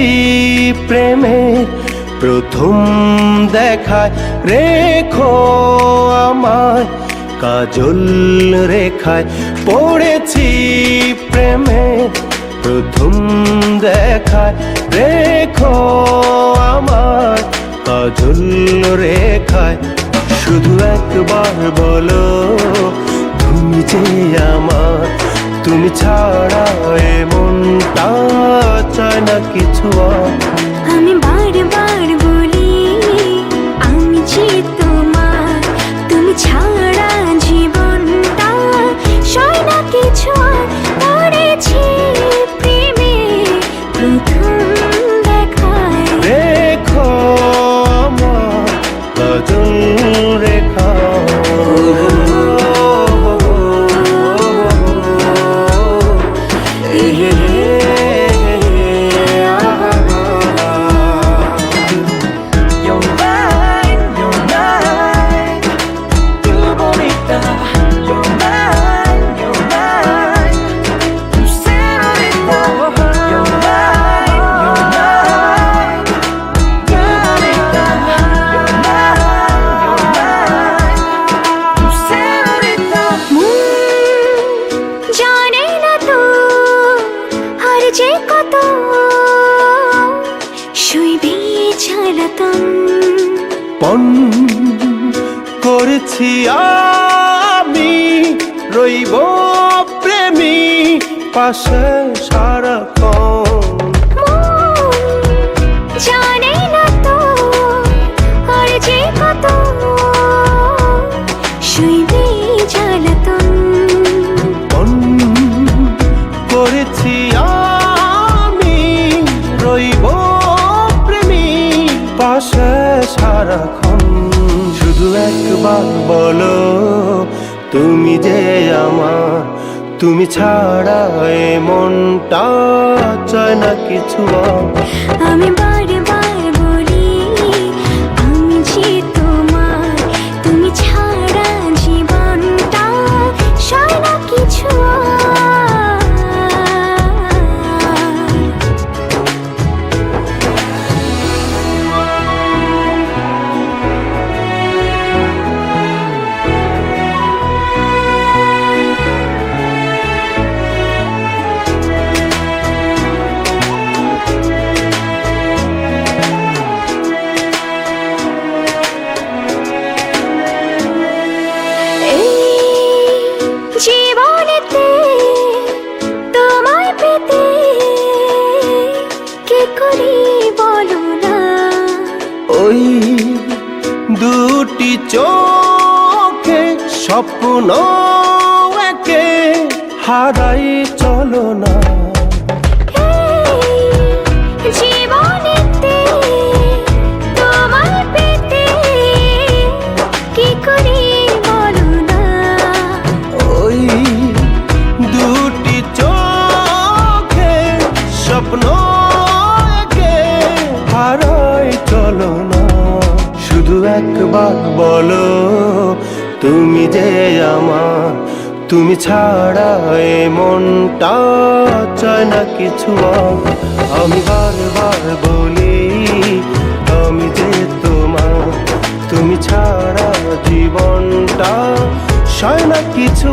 পড়েছি প্রেমে, প্রথম দেখায় রেখো আমায়, কাজল রেখায় পড়েছি প্রেমে, প্রথম দেখায় রেখো আমায়, কাজল রেখায়। শুধু একবার বলো, তুমি যে আমার তুমি ছাড়া এ মনটা চায় না কিছু আর। শুইবে চালাতন পণ করেছি আমি রইব প্রেমী পাশে সারাক্ষণ পাশে সারাক্ষণ। শুধু একবার বলো, তুমি যে আমার, তুমি ছাড়া মনটা চায় না কিছু আমি চোখে স্বপ্ন একে হারাই চলো না। একবার বলো, তুমি যে আমার, তুমি ছাড়া এ মনটা চায় না কিছু আমি বারবার বলি, আমি যে তোমার, তুমি ছাড়া জীবনটা সয় না কিছু